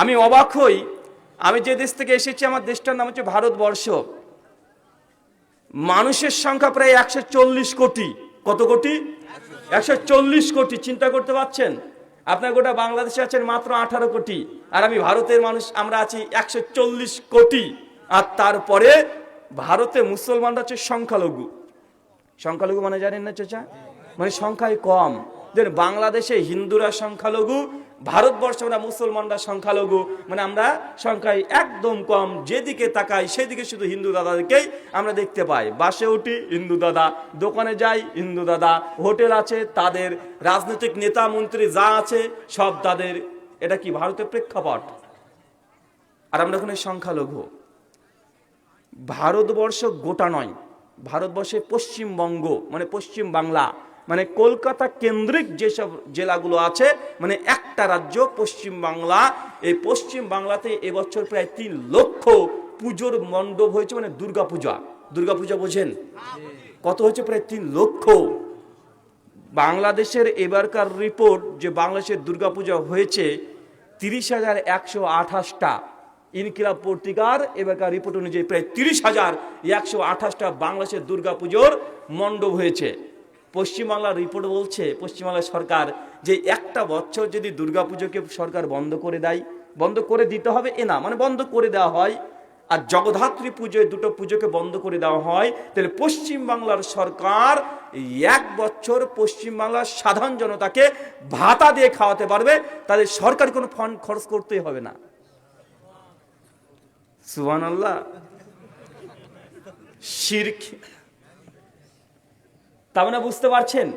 আমি অবাক হই। আমি যে দেশ থেকে এসেছি, আমার দেশটার নাম হচ্ছে ভারতবর্ষ। মানুষের সংখ্যা প্রায় একশো চল্লিশ কোটি। কত কোটি? একশো চল্লিশ কোটি। চিন্তা করতে পারছেন? আপনার গোটা বাংলাদেশে আছেন মাত্র আঠারো কোটি। আর আমি ভারতের মানুষ, আমরা আছি একশো চল্লিশ কোটি। আর তারপরে ভারতে মুসলমানরা হচ্ছে সংখ্যালঘু। সংখ্যালঘু মানে জানেন না, চাচা? মানে সংখ্যায় কম। বাংলাদেশে হিন্দুরা সংখ্যালঘু ভারতবর্ষে আমরা মুসলমানরা সংখ্যালঘু মানে আমরা সংখ্যায় একদম কম, যেদিকে তাকাই সেদিকে শুধু হিন্দু দাদাদেরকেই আমরা দেখতে পাই। বাসে উঠি, হিন্দু দাদা, দোকানে যাই, হিন্দু দাদা। হোটেল আছে, তাদের রাজনৈতিক নেতা, মন্ত্রী যা আছে, সব তাদের, এটা কি ভারতের প্রেক্ষাপট? আর আমরা ওখানে সংখ্যালঘু। ভারতবর্ষ গোটা নয় ভারতবর্ষে পশ্চিমবঙ্গ মানে পশ্চিম বাংলা। মানে কলকাতা কেন্দ্রিক যেসব জেলাগুলো আছে মানে একটা রাজ্য, পশ্চিম বাংলা, এই পশ্চিম বাংলাতে এবছর প্রায় তিন লক্ষ পুজোর মণ্ডপ হয়েছে মানে দুর্গা পূজা দুর্গা পূজা বোঝেন? কত হয়েছে? প্রায় তিন লক্ষ। বাংলাদেশের এবারকার রিপোর্ট যে বাংলাদেশের দুর্গাপূজা হয়েছে, তিরিশ হাজার একশো আঠাশটা ইনকিলাব পত্রিকার এবারকার রিপোর্ট অনুযায়ী প্রায় তিরিশ হাজার একশো আঠাশটা বাংলাদেশের দুর্গাপুজোর মণ্ডপ হয়েছে। পশ্চিমবাংলার রিপোর্ট বলছে, পশ্চিমবাংলার সরকার যে একটা বছর যদি দুর্গাপুজোকে সরকার বন্ধ করে দেয়, বন্ধ করে দিতে হবে এ না মানে বন্ধ করে দেওয়া হয়। আর জগদ্ধাত্রী পুজোয় দুটো পুজোকে বন্ধ করে দেওয়া হয়, তাহলে পশ্চিমবাংলার সরকার এক বছর পশ্চিমবাংলার সাধারণ জনতাকে ভাতা দিয়ে খাওয়াতে পারবে তাদের সরকার কোনো ফান্ড খরচ করতেই হবে না। সুহান আল্লাহ শির্ক তার মানে বুঝতে পারছেন?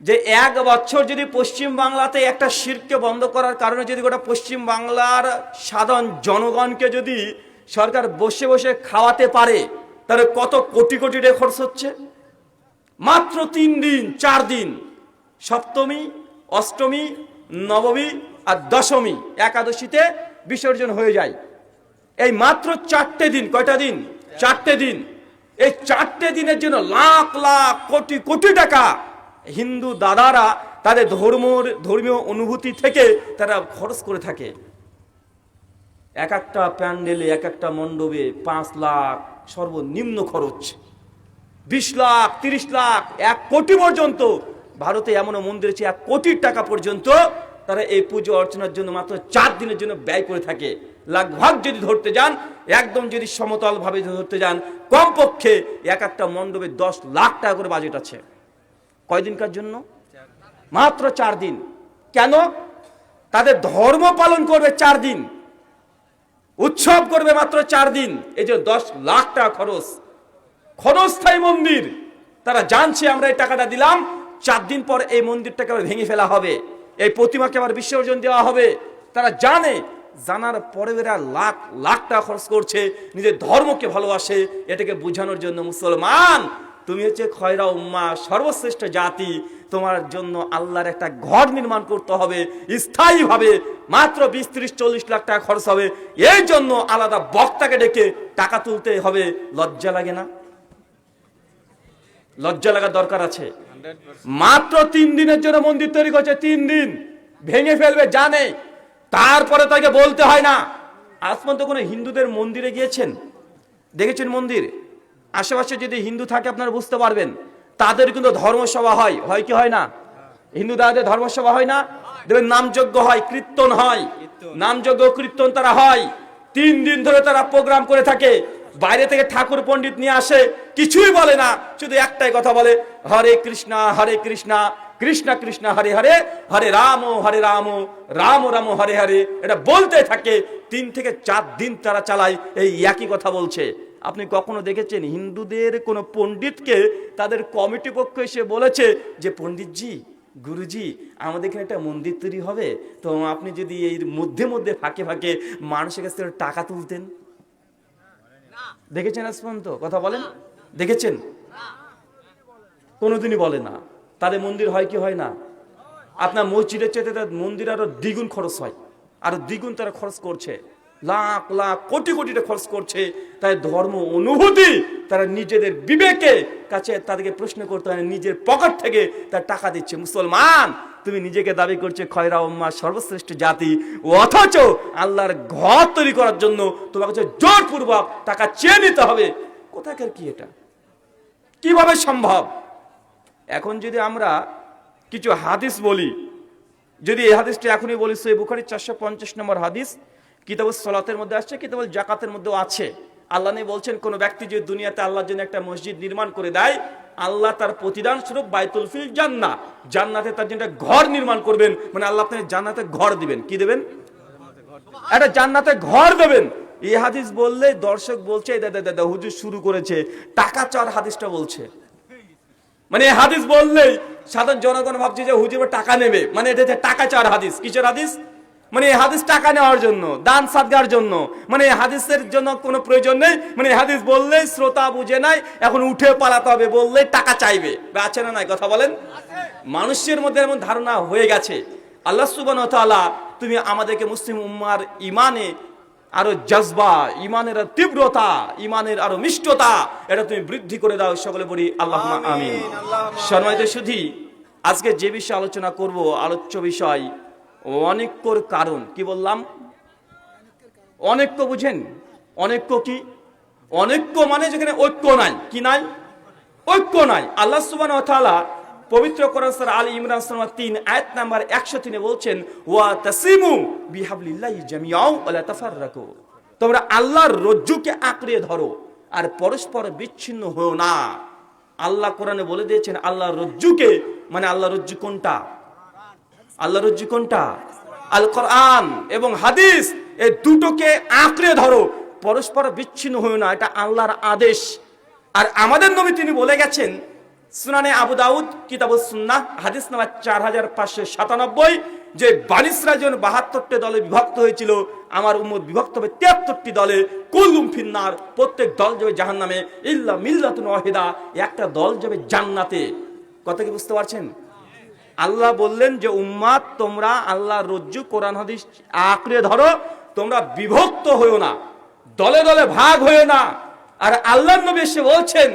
যে এক বছর যদি পশ্চিম বাংলাতে একটা শিরকে বন্ধ করার কারণে যদি গোটা পশ্চিম বাংলার সাধারণ জনগণকে যদি সরকার বসে বসে খাওয়াতে পারে, তাহলে কত কোটি কোটি টাকা খরচ হচ্ছে? মাত্র তিন দিন, চার দিন, সপ্তমী, অষ্টমী, নবমী আর দশমী একাদশীতে বিসর্জন হয়ে যায়। এই মাত্র চারটে দিন, কয়টা দিন? চারটে দিন। এই চারটে দিনের জন্য লাখ লাখ কোটি কোটি টাকা হিন্দু দাদারা তাদের ধর্ম ধর্মীয় অনুভূতি থেকে তারা খরচ করে থাকে। এক একটা প্যান্ডেলে, এক একটা মণ্ডপে পাঁচ লাখ সর্বনিম্ন খরচ। বিশ লাখ, তিরিশ লাখ, এক কোটি পর্যন্ত। ভারতে এমনও মন্দির আছে, এক কোটি টাকা পর্যন্ত তারা এই পুজো অর্চনার জন্য মাত্র চার দিনের জন্য ব্যয় করে থাকে। লাগভাগ যদি ধরতে যান একদম যদি সমতল ভাবে ধরতে যান, কমপক্ষে এক একটা মণ্ডপে দশ লাখ টাকা করে বাজেট আছে। কয়দিনকার জন্য? মাত্র চার দিন। কেন? তাদের ধর্ম পালন করবে চার দিন। উৎসব করবে মাত্র চার দিন। এই যে দশ লাখ টাকা খরচ। ক্ষণস্থায়ী মন্দির। তারা জানছে, আমরা এই টাকাটা দিলাম। চার দিন পর এই মন্দিরটাকে আবার ভেঙে ফেলা হবে। এই প্রতিমাকে আবার বিসর্জন দেওয়া হবে। তারা জানে জানার পরে এরা লাখ লাখ টাকা খরচ করছে, নিজের ধর্মকে ভালোবাসে, এটাকে বোঝানোর জন্য মুসলমান। তুমি হচ্ছে খয়রা উম্মা, সর্বশ্রেষ্ঠ জাতি, তোমার জন্য আল্লাহর একটা ঘর নির্মাণ করতে হবে, স্থায়ীভাবে মাত্র বিশ, ত্রিশ, চল্লিশ লাখ টাকা খরচ হবে। এই জন্য আলাদা বক্তাকে ডেকে টাকা তুলতে হবে। লজ্জা লাগে না? লজ্জা লাগার দরকার আছে। মাত্র তিন দিনের জন্য মন্দির তৈরি করছে, তিন দিন। ভেঙে ফেলবে, জানে। তারপরে তাকে বলতে হয় না। আজ পর্যন্ত কোনো হিন্দুদের মন্দিরে গিয়েছেন? দেখেছেন মন্দির? আশেপাশে যদি হিন্দু থাকে আপনারা বুঝতে পারবেন। তাদের কিন্তু ধর্মসভা হয়। হয় কি হয় না? হিন্দু দাদাদের ধর্মসভা হয় না? দেখবেন নামযজ্ঞ হয় কীর্তন হয়। নামযজ্ঞ কীর্তন তারা হয়। তিন দিন ধরে তারা প্রোগ্রাম করে থাকে। বাইরে থেকে ঠাকুর পণ্ডিত নিয়ে আসে। কিছুই বলে না। শুধু একটাই কথা বলে হরে কৃষ্ণা হরে কৃষ্ণা। কৃষ্ণ কৃষ্ণ হরে হরে হরে রাম হরে রাম রাম রাম, হরে হরে। এটা বলতে থাকে, তিন থেকে চার দিন তারা চালায়, এই একই কথা বলছে। আপনি কখনো দেখেছেন হিন্দুদের কোনো পণ্ডিতকে, তাদের কমিটি পক্ষ এসে বলেছে যে, পণ্ডিতজি, গুরুজি, আমাদের এখানে একটা মন্দির তৈরি হবে। তো আপনি যদি এই মধ্যে মধ্যে ফাঁকে ফাঁকে মানুষের কাছ থেকে টাকা তুলতেন? দেখেছেন আজ কথা বলেন? দেখেছেন? কোনোদিনই বলে না। তাদের মন্দির হয় কি হয় না? আপনার মসজিদের চেয়ে তাদের মন্দির আরও দ্বিগুণ খরচ হয়। আরও দ্বিগুণ তারা খরচ করছে। লাখ লাখ, কোটি কোটি খরচ করছে। তাই ধর্ম অনুভূতি, তারা নিজেদের বিবেকে কাছে তাদেরকে প্রশ্ন করতে হয় নিজের পকেট থেকে তার টাকা দিচ্ছে। মুসলমান, তুমি নিজেকে দাবি করছে, খয়রা উম্মা সর্বশ্রেষ্ঠ জাতি। অথচ আল্লাহর ঘর তৈরি করার জন্য তোমার কাছে জোরপূর্বক টাকা চেয়ে নিতে হবে। কোথাকার কি এটা? কীভাবে সম্ভব? এখন যদি আমরা কিছু হাদিস বলি, যদি এই হাদিসটা এখনই বলি, সই বুখারি চারশো পঞ্চাশ নম্বর হাদিস কিতাব সলাতের মধ্যে আসছে কিতাব জাকাতের মধ্যেও আছে। আল্লাহ নেই বলছেন, কোনো ব্যক্তি যদি দুনিয়াতে আল্লাহর জন্য একটা মসজিদ নির্মাণ করে দেয়, আল্লাহ তার প্রতিদান স্বরূপ বাইতুল ফিল জান্না জান্নাতে তার জন্য ঘর নির্মাণ করবেন মানে আল্লাহ আপনাকে জান্নাতে ঘর দিবেন। কি দেবেন? একটা জান্নাতে ঘর দেবেন। এই হাদিস বললে দর্শক বলছে দাদা দাদা হুজুর শুরু করেছে। টাকা চার হাদিসটা বলছে। মানে হাদিস বললেই সাধারণ জনগণ ভাবছে যে হুজুর টাকা নেবে। মানে এটা টাকা চার হাদিস, কিসের হাদিস? মানে হাদিস টাকা নেওয়ার জন্য, দান সাদগার জন্য। মানে হাদিসের জন্য কোনো প্রয়োজন নেই। মানে হাদিস বললে শ্রোতা বুঝে নাই, এখন উঠে পালাতে হবে বললেই টাকা চাইবে। আছে না নাই? কথা বলেন। মানুষের মধ্যে এমন ধারণা হয়ে গেছে, আল্লাহ সুবান তুমি আমাদেরকে মুসলিম উম্মার ইমানে আরও জজবা ইমানের তীব্রতা ইমানের আরও মিষ্টতা এটা তুমি বৃদ্ধি করে দাও সকলে বলি আল্লাহ আমিন সম্মানিত শুধু আজকে যে বিষয়ে আলোচনা করব আলোচ্য বিষয় অনেকর কারণ কি বললাম? অনেক্য বুঝেন অনেক্য কি? অনেক্য মানে যেখানে ঐক্য নাই কি নাই? ঐক্য নাই। আল্লাহ সুবান পবিত্র কোরআন আলী ইমরান সূরা 3 আয়াত নাম্বার 103 বলছেন, ওয়া তাসিমু বিহাবলিল্লাহি জামিআও ওয়া তাফাররাকু। তোমরা আল্লাহর রজ্জুকে আঁকড়ে ধরো আর পরস্পর বিচ্ছিন্ন হও না। আল্লাহ কোরআনে বলে দিয়েছেন, আল্লাহর রজ্জুকে মানে আল্লাহর রজ্জু কোনটা? আল্লাহ রজ্জু কোনটা? আল কোরআন এবং হাদিস এই দুটোকে আঁকড়ে ধরো, পরস্পর বিচ্ছিন্ন হয়েও না, এটা আল্লাহর আদেশ। আর আমাদের নবী তিনি বলে গেছেন সুনানে আবু দাউদ, কিতাবুস সুন্নাহ, হাদিস নাম্বার চার হাজার পাঁচশো সাতানব্বই, যে বানিসরা যখন বাহাত্তরটি দলে বিভক্ত হয়েছিল, আমার উম্মত বিভক্ত হবে তিয়াত্তরটি দলে কুলুম ফিন্নার, প্রত্যেক দল যাবে জাহান নামে ইল্লা মিল্লাতুন ওয়াহিদা, একটা দল যাবে জান্নাতে। কথা কি বুঝতে পারছেন? আল্লাহ বললেন যে, উম্মাদ, তোমরা আল্লাহ রজ্জু, কোরআন, হাদিস আঁকড়ে ধরো, তোমরা বিভক্ত হয়েও না, দলে দলে ভাগ হয়েও না। আর আল্লাহ নবী এসে বলছেন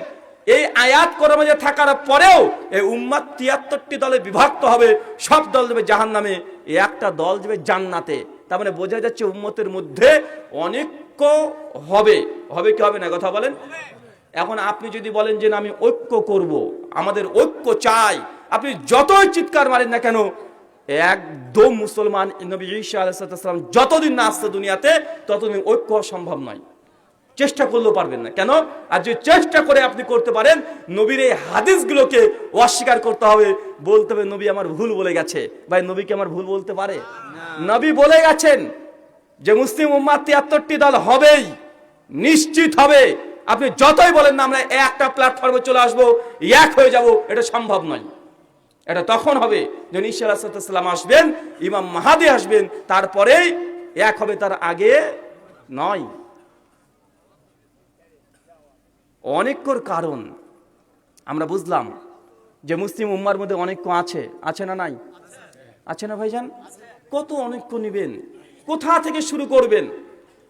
এই আয়াত করমে থাকার পরেও এই উম্মাদ তিয়াত্তরটি দলে বিভক্ত হবে, সব দল যাবে জাহান নামে একটা দল যাবে জান্নাতে। তার মানে বোঝা যাচ্ছে উম্মতের মধ্যে অনেক হবে। হবে কি হবে না, কথা বলেন? এখন আপনি যদি বলেন যে আমি ঐক্য করব, আমাদের ঐক্য চাই, আপনি যতই চিৎকার মারেন না কেন, একদম মুসলমান নবী ঈসা আলাইসালাম যতদিন না আসছে দুনিয়াতে, ততদিন ঐক্য সম্ভব নয়। চেষ্টা করলেও পারবেন না। কেন? আর যদি চেষ্টা করে আপনি করতে পারেন নবীর এই হাদিসগুলোকে অস্বীকার করতে হবে বলতে হবে নবী আমার ভুল বলে গেছে। ভাই নবীকে আমার ভুল বলতে পারে? নবী বলে গেছেন যে মুসলিম উম্মাদ তিয়াত্তরটি দল হবেই নিশ্চিত হবে। আপনি যতই বলেন না আমরা একটা প্ল্যাটফর্মে চলে আসব এক হয়ে যাব এটা সম্ভব নয়। এটা তখন হবে যখন ঈশ্বর আসালাম আসবেন ইমাম মাহাদি আসবেন তারপরেই এক হবে তার আগে নয়। অনেকর কারণ। আমরা বুঝলাম যে মুসলিম উম্মার মধ্যে অনেক্য আছে। আছে না নাই? আছে না ভাইজান? কত অনেক্য নিবেন। কোথা থেকে শুরু করবেন?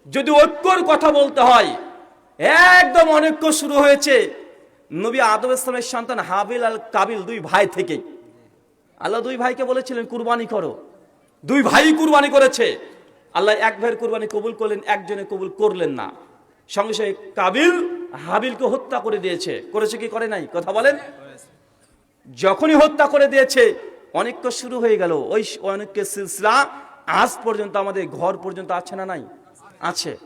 যদি ঐক্যর কথা বলতে হয়, একদম অনেক্য শুরু হয়েছে। নবী আদম ইসলামের সন্তান হাবিল আল কাবিল দুই ভাই থেকে। আল্লাহ দুই ভাইকে বলেছিলেন, কুরবানি করো। দুই ভাই কুরবানি করেছে। আল্লাহ এক ভাইয়ের কুরবানি কবুল করলেন একজনে কবুল করলেন না। সঙ্গে সঙ্গে কাবিল হাবিলকে হত্যা করে দিয়েছে। করেছে কি, করে নাই? কথা বলেন। যখনই হত্যা করে দিয়েছে, অনেক তো শুরু হয়ে গেল। ওই অনেককে সিলসিলা আজ পর্যন্ত আমাদের ঘর পর্যন্ত আছে না নাই? আছে।